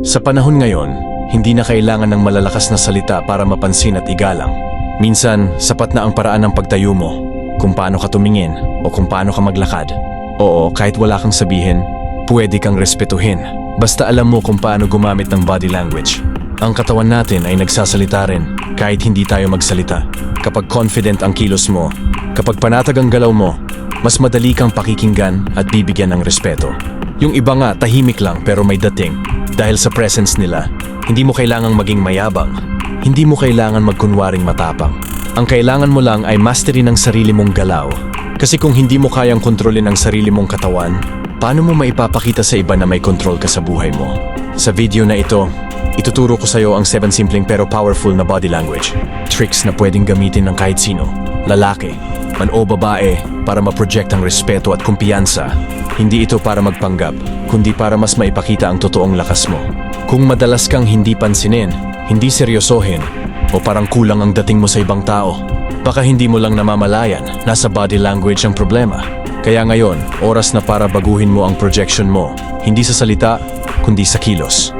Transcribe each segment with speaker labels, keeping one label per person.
Speaker 1: Sa panahon ngayon, hindi na kailangan ng malalakas na salita para mapansin at igalang. Minsan, sapat na ang paraan ng pagtayo mo, kung paano ka tumingin o kung paano ka maglakad. Oo, kahit wala kang sabihin, pwede kang respetuhin. Basta alam mo kung paano gumamit ng body language. Ang katawan natin ay nagsasalita rin kahit hindi tayo magsalita. Kapag confident ang kilos mo, kapag panatag ang galaw mo, mas madali kang pakikinggan at bibigyan ng respeto. Yung iba nga tahimik lang pero may dating dahil sa presence nila. Hindi mo kailangang maging mayabang. Hindi mo kailangan magkunwaring matapang. Ang kailangan mo lang ay mastery ng sarili mong galaw. Kasi kung hindi mo kayang kontrolin ang sarili mong katawan, paano mo maipapakita sa iba na may control ka sa buhay mo? Sa video na ito, ituturo ko sa iyo ang 7 simpleng pero powerful na body language. Tricks na pwedeng gamitin ng kahit sino. Lalaki, man o babae, para ma-project ang respeto at kumpiyansa. Hindi ito para magpanggap, kundi para mas maipakita ang totoong lakas mo. Kung madalas kang hindi pansinin, hindi seryosohin, o parang kulang ang dating mo sa ibang tao, baka hindi mo lang namamalayan, nasa body language ang problema. Kaya ngayon, oras na para baguhin mo ang projection mo, hindi sa salita, kundi sa kilos.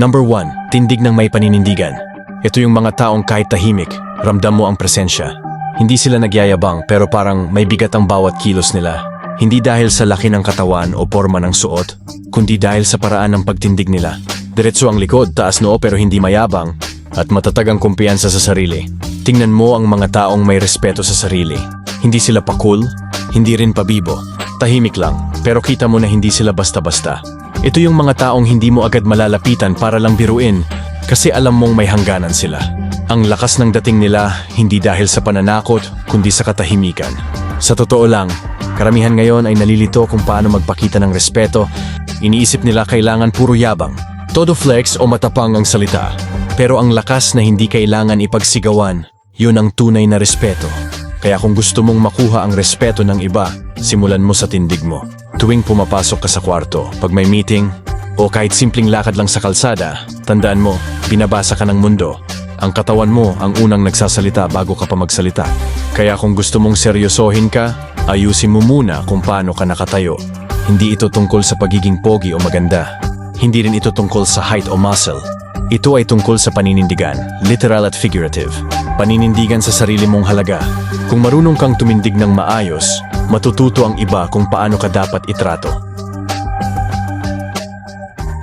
Speaker 1: Number 1, tindig ng may paninindigan. Ito yung mga taong kahit tahimik, ramdam mo ang presensya. Hindi sila nagyayabang pero parang may bigat ang bawat kilos nila. Hindi dahil sa laki ng katawan o forma ng suot, kundi dahil sa paraan ng pagtindig nila. Diretso ang likod, taas noo pero hindi mayabang, at matatag ang kumpiyansa sa sarili. Tingnan mo ang mga taong may respeto sa sarili. Hindi sila pa cool, hindi rin pabibo. Tahimik lang, pero kita mo na hindi sila basta-basta. Ito yung mga taong hindi mo agad malalapitan para lang biruin kasi alam mong may hangganan sila. Ang lakas ng dating nila hindi dahil sa pananakot kundi sa katahimikan. Sa totoo lang, karamihan ngayon ay nalilito kung paano magpakita ng respeto. Iniisip nila kailangan puro yabang. Todo flex o matapang ang salita. Pero ang lakas na hindi kailangan ipagsigawan, yun ang tunay na respeto. Kaya kung gusto mong makuha ang respeto ng iba, simulan mo sa tindig mo. Tuwing pumapasok ka sa kwarto, pag may meeting, o kahit simpleng lakad lang sa kalsada, tandaan mo, binabasa ka ng mundo. Ang katawan mo ang unang nagsasalita bago ka pa magsalita. Kaya kung gusto mong seryosohin ka, ayusin mo muna kung paano ka nakatayo. Hindi ito tungkol sa pagiging pogi o maganda. Hindi rin ito tungkol sa height o muscle. Ito ay tungkol sa paninindigan, literal at figurative. Paninindigan sa sarili mong halaga. Kung marunong kang tumindig ng maayos, matututo ang iba kung paano ka dapat itrato.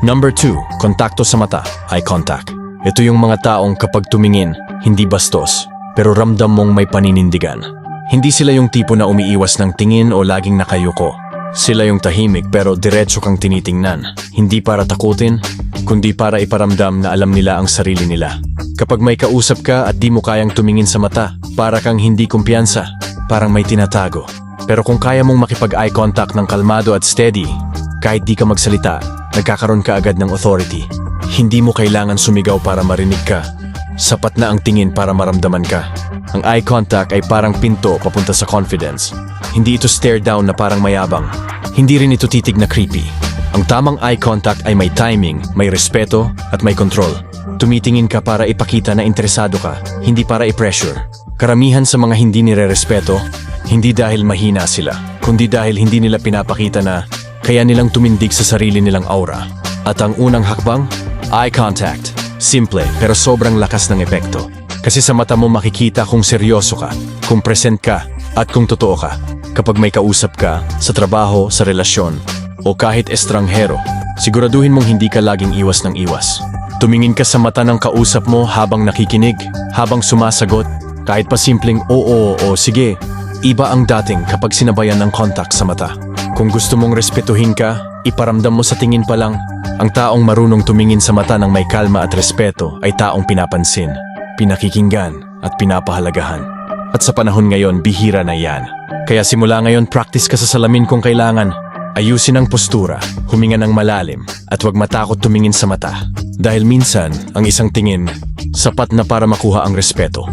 Speaker 1: Number 2, kontakto sa mata, eye contact. Ito yung mga taong kapag tumingin, hindi bastos, pero ramdam mong may paninindigan. Hindi sila yung tipo na umiiwas ng tingin o laging nakayuko. Sila yung tahimik pero diretso kang tinitingnan. Hindi para takutin, kundi para iparamdam na alam nila ang sarili nila. Kapag may kausap ka at di mo kayang tumingin sa mata, para kang hindi kumpiyansa, parang may tinatago. Pero kung kaya mong makipag-eye contact ng kalmado at steady, kahit di ka magsalita, nagkakaroon ka agad ng authority. Hindi mo kailangan sumigaw para marinig ka. Sapat na ang tingin para maramdaman ka. Ang eye contact ay parang pinto papunta sa confidence. Hindi ito stare down na parang mayabang. Hindi rin ito titig na creepy. Ang tamang eye contact ay may timing, may respeto, at may control. Tumitingin ka para ipakita na interesado ka, hindi para i-pressure. Karamihan sa mga hindi nire-respeto, hindi dahil mahina sila, kundi dahil hindi nila pinapakita na kaya nilang tumindig sa sarili nilang aura. At ang unang hakbang? Eye contact. Simple pero sobrang lakas ng epekto. Kasi sa mata mo makikita kung seryoso ka, kung present ka, at kung totoo ka. Kapag may kausap ka, sa trabaho, sa relasyon, o kahit estranghero, siguraduhin mong hindi ka laging iwas ng iwas. Tumingin ka sa mata ng kausap mo habang nakikinig, habang sumasagot, kahit pa simpleng oo o sige, iba ang dating kapag sinabayan ng contact sa mata. Kung gusto mong respetuhin ka, iparamdam mo sa tingin pa lang, ang taong marunong tumingin sa mata ng may kalma at respeto ay taong pinapansin, pinakikinggan at pinapahalagahan. At sa panahon ngayon, bihira na yan. Kaya simula ngayon, practice ka sa salamin kung kailangan. Ayusin ang postura, huminga ng malalim, at huwag matakot tumingin sa mata. Dahil minsan, ang isang tingin, sapat na para makuha ang respeto.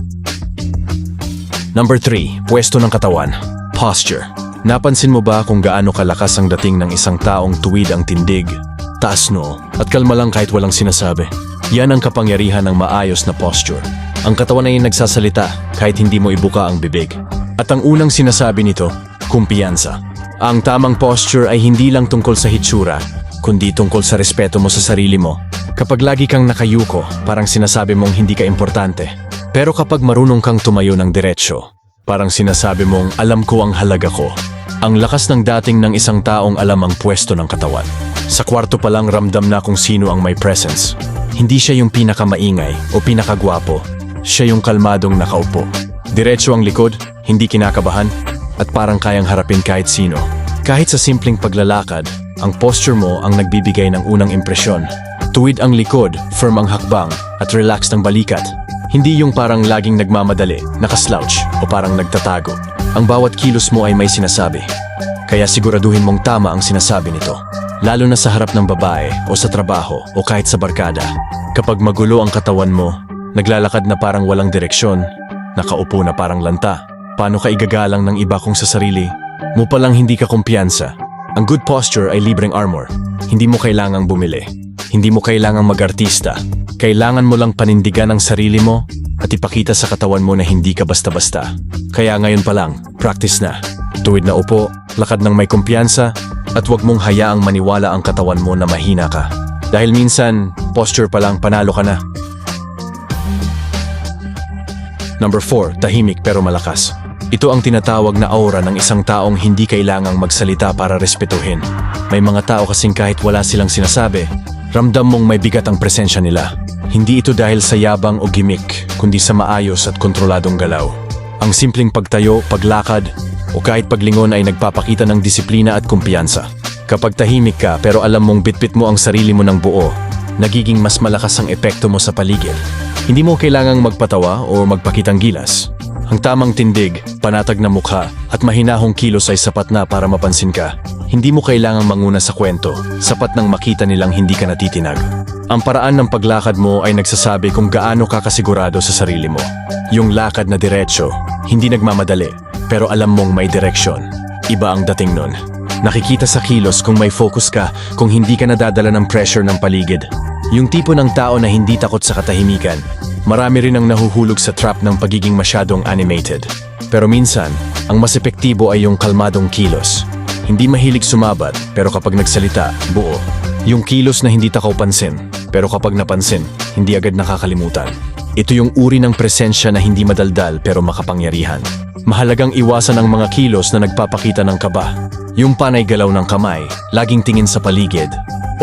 Speaker 1: Number 3, pwesto ng katawan. Posture. Napansin mo ba kung gaano kalakas ang dating ng isang taong tuwid ang tindig, taas noo, at kalma lang kahit walang sinasabi? Yan ang kapangyarihan ng maayos na posture. Ang katawan ay nagsasalita kahit hindi mo ibuka ang bibig. At ang unang sinasabi nito, kumpiyansa. Ang tamang posture ay hindi lang tungkol sa hitsura, kundi tungkol sa respeto mo sa sarili mo. Kapag lagi kang nakayuko, parang sinasabi mong hindi ka importante. Pero kapag marunong kang tumayo ng diretsyo, parang sinasabi mong alam ko ang halaga ko. Ang lakas ng dating ng isang taong alam ang pwesto ng katawan. Sa kwarto pa lang ramdam na kung sino ang may presence. Hindi siya yung pinakamaingay o pinakagwapo. Siya yung kalmadong nakaupo. Diretso ang likod, hindi kinakabahan, at parang kayang harapin kahit sino. Kahit sa simpleng paglalakad, ang posture mo ang nagbibigay ng unang impresyon. Tuwid ang likod, firm ang hakbang, at relaxed ang balikat. Hindi yung parang laging nagmamadali, nakaslouch, o parang nagtatago. Ang bawat kilos mo ay may sinasabi. Kaya siguraduhin mong tama ang sinasabi nito. Lalo na sa harap ng babae, o sa trabaho, o kahit sa barkada. Kapag magulo ang katawan mo, naglalakad na parang walang direksyon, nakaupo na parang lanta. Paano ka igagalang ng iba kung sa sarili mo palang hindi ka kumpiyansa? Ang good posture ay libreng armor. Hindi mo kailangang bumili. Hindi mo kailangang mag-artista. Kailangan mo lang panindigan ang sarili mo at ipakita sa katawan mo na hindi ka basta-basta. Kaya ngayon pa lang, practice na. Tuwid na upo, lakad ng may kumpiyansa, at huwag mong hayaang maniwala ang katawan mo na mahina ka. Dahil minsan, posture pa lang panalo ka na. Number 4, tahimik pero malakas. Ito ang tinatawag na aura ng isang taong hindi kailangang magsalita para respetuhin. May mga tao kasing kahit wala silang sinasabi, ramdam mong may bigat ang presensya nila. Hindi ito dahil sa yabang o gimmick, kundi sa maayos at kontroladong galaw. Ang simpleng pagtayo, paglakad, o kahit paglingon ay nagpapakita ng disiplina at kumpiyansa. Kapag tahimik ka pero alam mong bitbit mo ang sarili mo ng buo, nagiging mas malakas ang epekto mo sa paligid. Hindi mo kailangang magpatawa o magpakitang gilas. Ang tamang tindig, panatag na mukha, at mahinahong kilos ay sapat na para mapansin ka. Hindi mo kailangang manguna sa kwento, sapat nang makita nilang hindi ka natitinag. Ang paraan ng paglakad mo ay nagsasabi kung gaano ka kasigurado sa sarili mo. Yung lakad na diretsyo, hindi nagmamadali, pero alam mong may direksyon. Iba ang dating nun. Nakikita sa kilos kung may focus ka, kung hindi ka nadadala ng pressure ng paligid. Yung tipo ng tao na hindi takot sa katahimikan, marami rin ang nahuhulog sa trap ng pagiging masyadong animated. Pero minsan, ang mas epektibo ay yung kalmadong kilos. Hindi mahilig sumabat, pero kapag nagsalita, buo. Yung kilos na hindi takaw pansin, pero kapag napansin, hindi agad nakakalimutan. Ito yung uri ng presensya na hindi madaldal pero makapangyarihan. Mahalagang iwasan ang mga kilos na nagpapakita ng kaba. Yung panay galaw ng kamay, laging tingin sa paligid,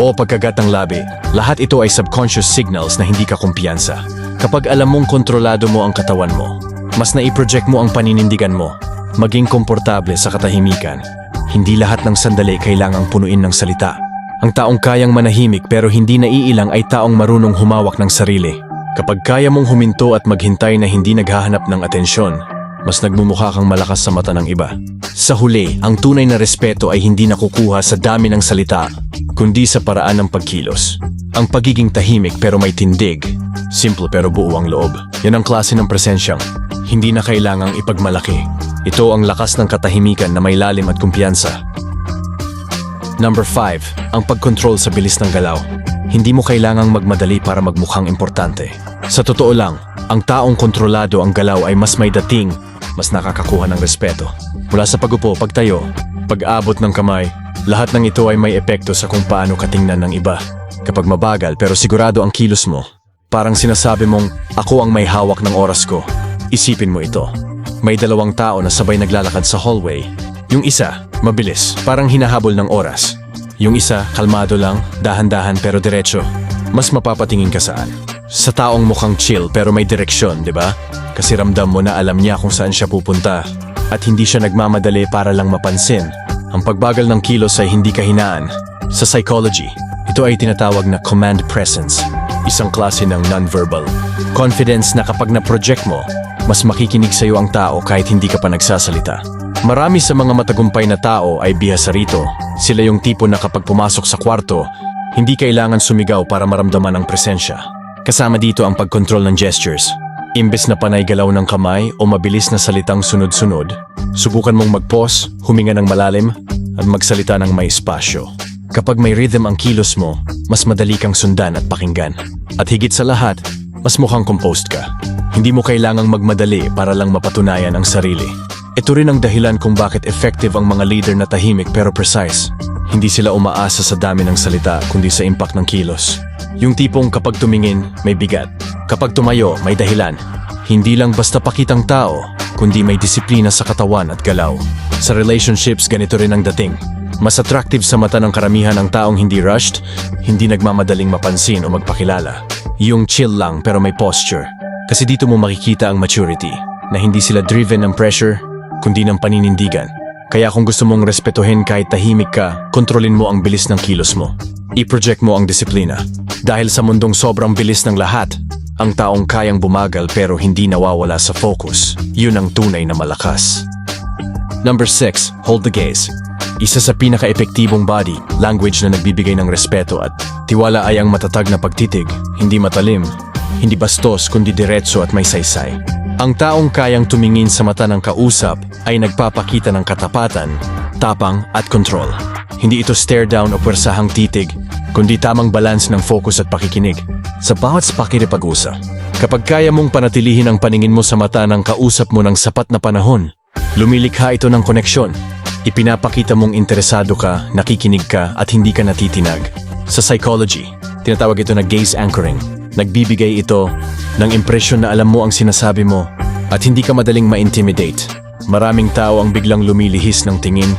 Speaker 1: o pagkagat ng labi, lahat ito ay subconscious signals na hindi ka kumpiyansa. Kapag alam mong kontrolado mo ang katawan mo, mas naiproject mo ang paninindigan mo. Maging komportable sa katahimikan. Hindi lahat ng sandali kailangang punuin ng salita. Ang taong kayang manahimik pero hindi naiilang ay taong marunong humawak ng sarili. Kapag kaya mong huminto at maghintay na hindi naghahanap ng atensyon, mas nagmumukha kang malakas sa mata ng iba. Sa huli, ang tunay na respeto ay hindi nakukuha sa dami ng salita, kundi sa paraan ng pagkilos. Ang pagiging tahimik pero may tindig, simple pero buo ang loob. Yan ang klase ng presensyang hindi na kailangang ipagmalaki. Ito ang lakas ng katahimikan na may lalim at kumpiyansa. Number 5. Ang pagkontrol sa bilis ng galaw. Hindi mo kailangang magmadali para magmukhang importante. Sa totoo lang, ang taong kontrolado ang galaw ay mas may dating, mas nakakakuha ng respeto. Mula sa pagupo, pagtayo, pag-abot ng kamay, lahat ng ito ay may epekto sa kung paano katingnan ng iba. Kapag mabagal pero sigurado ang kilos mo, parang sinasabi mong, ako ang may hawak ng oras ko. Isipin mo ito. May dalawang tao na sabay naglalakad sa hallway. Yung isa, mabilis, parang hinahabol ng oras. Yung isa, kalmado lang, dahan-dahan pero diretso. Mas mapapatingin ka saan. Sa taong mukhang chill pero may direksyon, di ba? Kasi ramdam mo na alam niya kung saan siya pupunta. At hindi siya nagmamadali para lang mapansin. Ang pagbagal ng kilos ay hindi kahinaan. Sa psychology, ito ay tinatawag na command presence. Isang klase ng nonverbal. Confidence na kapag na-project mo, mas makikinig sa'yo ang tao kahit hindi ka pa nagsasalita. Marami sa mga matagumpay na tao ay bihasa rito. Sila yung tipo na kapag pumasok sa kwarto, hindi kailangan sumigaw para maramdaman ang presensya. Kasama dito ang pagkontrol ng gestures. Imbes na panay galaw ng kamay o mabilis na salitang sunod-sunod, subukan mong mag-pause, huminga ng malalim, at magsalita ng may espasyo. Kapag may rhythm ang kilos mo, mas madali kang sundan at pakinggan. At higit sa lahat, mas mukhang composed ka. Hindi mo kailangang magmadali para lang mapatunayan ang sarili. Ito rin ang dahilan kung bakit effective ang mga leader na tahimik pero precise. Hindi sila umaasa sa dami ng salita kundi sa impact ng kilos. Yung tipong kapag tumingin, may bigat. Kapag tumayo, may dahilan. Hindi lang basta pakitang tao, kundi may disiplina sa katawan at galaw. Sa relationships, ganito rin ang dating. Mas attractive sa mata ng karamihan ang taong hindi rushed, hindi nagmamadaling mapansin o magpakilala. Yung chill lang pero may posture. Kasi dito mo makikita ang maturity, na hindi sila driven ng pressure, kundi ng paninindigan. Kaya kung gusto mong respetuhin kahit tahimik ka, kontrolin mo ang bilis ng kilos mo. I-project mo ang disiplina. Dahil sa mundong sobrang bilis ng lahat, ang taong kayang bumagal pero hindi nawawala sa focus, yun ang tunay na malakas. Number 6. Hold the gaze. Isa sa pinaka-epektibong body, language na nagbibigay ng respeto at tiwala ay ang matatag na pagtitig, hindi matalim, hindi bastos kundi diretso at may saysay. Ang taong kayang tumingin sa mata ng kausap ay nagpapakita ng katapatan, tapang at control. Hindi ito stare down o pwersahang titig, kundi tamang balance ng focus at pakikinig. Sa bawat pakiripag-usa, kapag kaya mong panatilihin ang paningin mo sa mata ng kausap mo ng sapat na panahon, lumilikha ito ng koneksyon. Ipinapakita mong interesado ka, nakikinig ka at hindi ka natitinag. Sa psychology, tinatawag ito na gaze anchoring. Nagbibigay ito ng impresyon na alam mo ang sinasabi mo at hindi ka madaling ma-intimidate. Maraming tao ang biglang lumilihis ng tingin,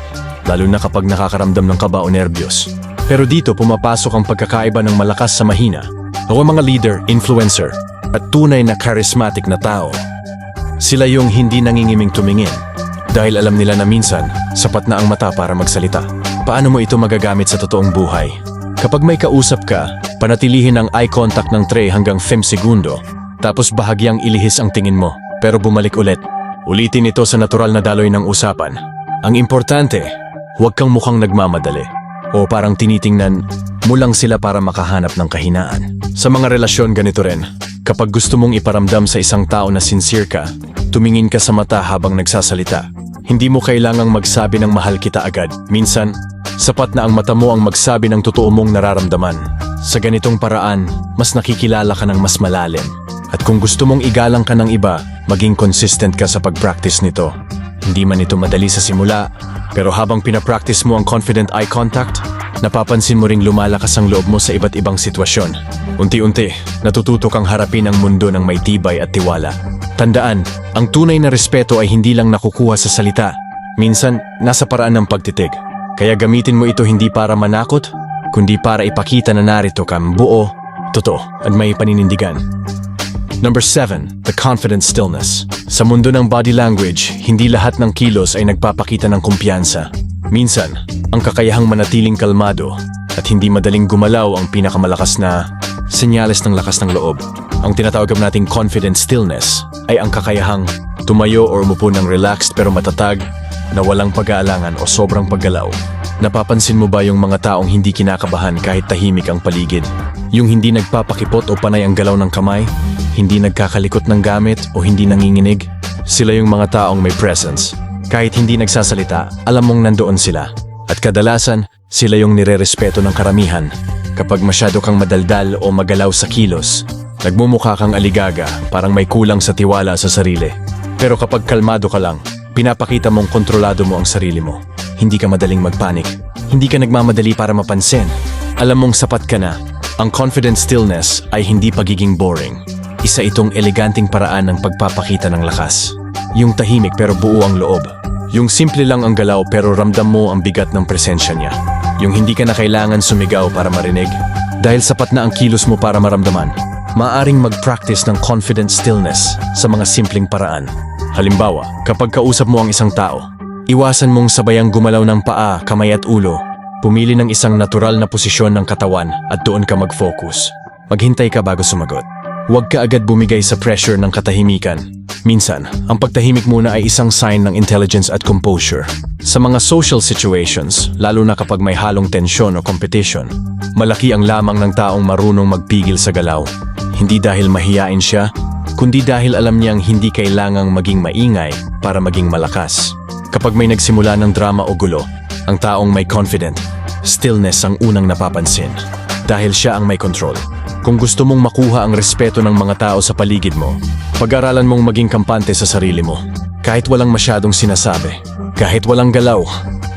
Speaker 1: lalo na kapag nakakaramdam ng kaba o nervyos. Pero dito pumapasok ang pagkakaiba ng malakas sa mahina. Ang mga leader, influencer, at tunay na charismatic na tao. Sila yung hindi nangingiming tumingin dahil alam nila na minsan sapat na ang mata para magsalita. Paano mo ito magagamit sa totoong buhay? Kapag may kausap ka, panatilihin ang eye contact ng 3 hanggang 5 segundo tapos bahagyang ilihis ang tingin mo pero bumalik ulit. Ulitin ito sa natural na daloy ng usapan. Ang importante, huwag kang mukhang nagmamadali o parang tinitingnan mo lang sila para makahanap ng kahinaan. Sa mga relasyon ganito rin, kapag gusto mong iparamdam sa isang tao na sincere ka, tumingin ka sa mata habang nagsasalita. Hindi mo kailangang magsabi ng mahal kita agad. Minsan, sapat na ang mata mo ang magsabi ng totoo mong nararamdaman. Sa ganitong paraan, mas nakikilala ka ng mas malalim. At kung gusto mong igalang ka ng iba, maging consistent ka sa pag-practice nito. Hindi man ito madali sa simula, pero habang pinapractice mo ang confident eye contact, napapansin mo ring lumalakas ang loob mo sa iba't ibang sitwasyon. Unti-unti, natututo kang harapin ang mundo ng may tibay at tiwala. Tandaan, ang tunay na respeto ay hindi lang nakukuha sa salita. Minsan, nasa paraan ng pagtitig. Kaya gamitin mo ito hindi para manakot, kundi para ipakita na narito kang buo, totoo, at may paninindigan. Number 7. The confident stillness. Sa mundo ng body language, hindi lahat ng kilos ay nagpapakita ng kumpiyansa. Minsan, ang kakayahang manatiling kalmado at hindi madaling gumalaw ang pinakamalakas na senyales ng lakas ng loob. Ang tinatawag nating confident stillness ay ang kakayahang tumayo o umupo ng relaxed pero matatag na walang pag-aalangan o sobrang paggalaw. Napapansin mo ba yung mga taong hindi kinakabahan kahit tahimik ang paligid? Yung hindi nagpapakipot o panay ang galaw ng kamay? Hindi nagkakalikot ng gamit o hindi nanginginig? Sila yung mga taong may presence. Kahit hindi nagsasalita, alam mong nandoon sila. At kadalasan, sila yung nirerespeto ng karamihan. Kapag masyado kang madaldal o magalaw sa kilos, nagmumukha kang aligaga, parang may kulang sa tiwala sa sarili. Pero kapag kalmado ka lang, pinapakita mong kontrolado mo ang sarili mo. Hindi ka madaling magpanik. Hindi ka nagmamadali para mapansin. Alam mong sapat ka na. Ang confident stillness ay hindi pagiging boring. Isa itong eleganting paraan ng pagpapakita ng lakas. Yung tahimik pero buo ang loob. Yung simple lang ang galaw pero ramdam mo ang bigat ng presensya niya. Yung hindi ka na kailangan sumigaw para marinig. Dahil sapat na ang kilos mo para maramdaman. Maaring mag-practice ng confident stillness sa mga simpleng paraan. Halimbawa, kapag kausap mo ang isang tao, iwasan mong sabayang gumalaw ng paa, kamay at ulo. Pumili ng isang natural na posisyon ng katawan at doon ka mag-focus. Maghintay ka bago sumagot. Huwag ka agad bumigay sa pressure ng katahimikan. Minsan, ang pagtahimik muna ay isang sign ng intelligence at composure. Sa mga social situations, lalo na kapag may halong tensyon o competition, malaki ang lamang ng taong marunong magpigil sa galaw. Hindi dahil mahiyain siya, kundi dahil alam niyang hindi kailangang maging maingay para maging malakas. Kapag may nagsimula ng drama o gulo, ang taong may confident, stillness ang unang napapansin. Dahil siya ang may control. Kung gusto mong makuha ang respeto ng mga tao sa paligid mo, pag-aralan mong maging kampante sa sarili mo. Kahit walang masyadong sinasabi. Kahit walang galaw.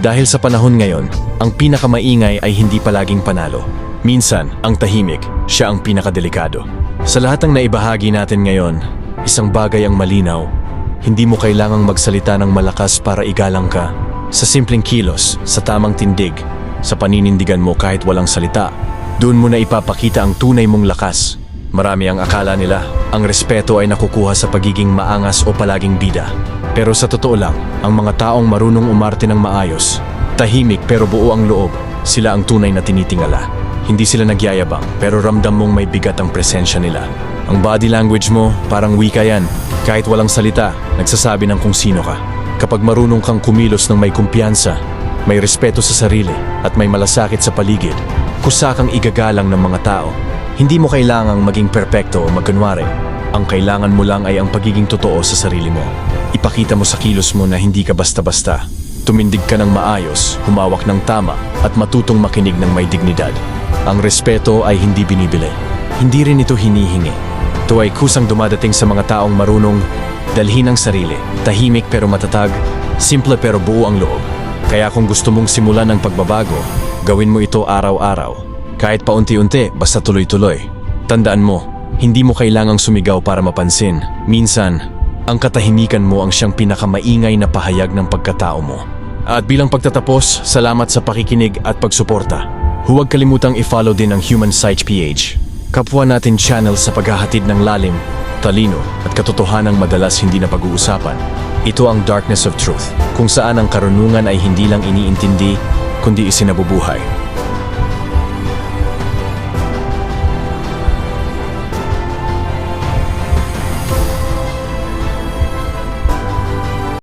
Speaker 1: Dahil sa panahon ngayon, ang pinakamaingay ay hindi palaging panalo. Minsan, ang tahimik, siya ang pinakadelikado. Sa lahat ng naibahagi natin ngayon, isang bagay ang malinaw. Hindi mo kailangang magsalita ng malakas para igalang ka. Sa simpleng kilos, sa tamang tindig, sa paninindigan mo kahit walang salita, doon mo na ipapakita ang tunay mong lakas. Marami ang akala nila, ang respeto ay nakukuha sa pagiging maangas o palaging bida. Pero sa totoo lang, ang mga taong marunong umarte ng maayos, tahimik pero buo ang loob, sila ang tunay na tinitingala. Hindi sila nagyayabang pero ramdam mong may bigat ang presensya nila. Ang body language mo, parang wika yan. Kahit walang salita, nagsasabi ng kung sino ka. Kapag marunong kang kumilos ng may kumpiyansa, may respeto sa sarili at may malasakit sa paligid, kusa kang igagalang ng mga tao. Hindi mo kailangang maging perpekto o magkunwari. Ang kailangan mo lang ay ang pagiging totoo sa sarili mo. Ipakita mo sa kilos mo na hindi ka basta-basta. Tumindig ka ng maayos, humawak ng tama, at matutong makinig ng may dignidad. Ang respeto ay hindi binibili. Hindi rin ito hinihingi. Ito ay kusang dumadating sa mga taong marunong dalhin ang sarili. Tahimik pero matatag, simple pero buo ang loob. Kaya kung gusto mong simulan ang pagbabago, gawin mo ito araw-araw. Kahit paunti-unti, basta tuloy-tuloy. Tandaan mo, hindi mo kailangang sumigaw para mapansin. Minsan, ang katahimikan mo ang siyang pinakamaingay na pahayag ng pagkatao mo. At bilang pagtatapos, salamat sa pakikinig at pagsuporta. Huwag kalimutang i-follow din ang Human Sight PH. Kapwa natin channel sa paghahatid ng lalim, talino at katotohanang madalas hindi na pag-uusapan. Ito ang Darkness of Truth, kung saan ang karunungan ay hindi lang iniintindi, kundi isinabubuhay.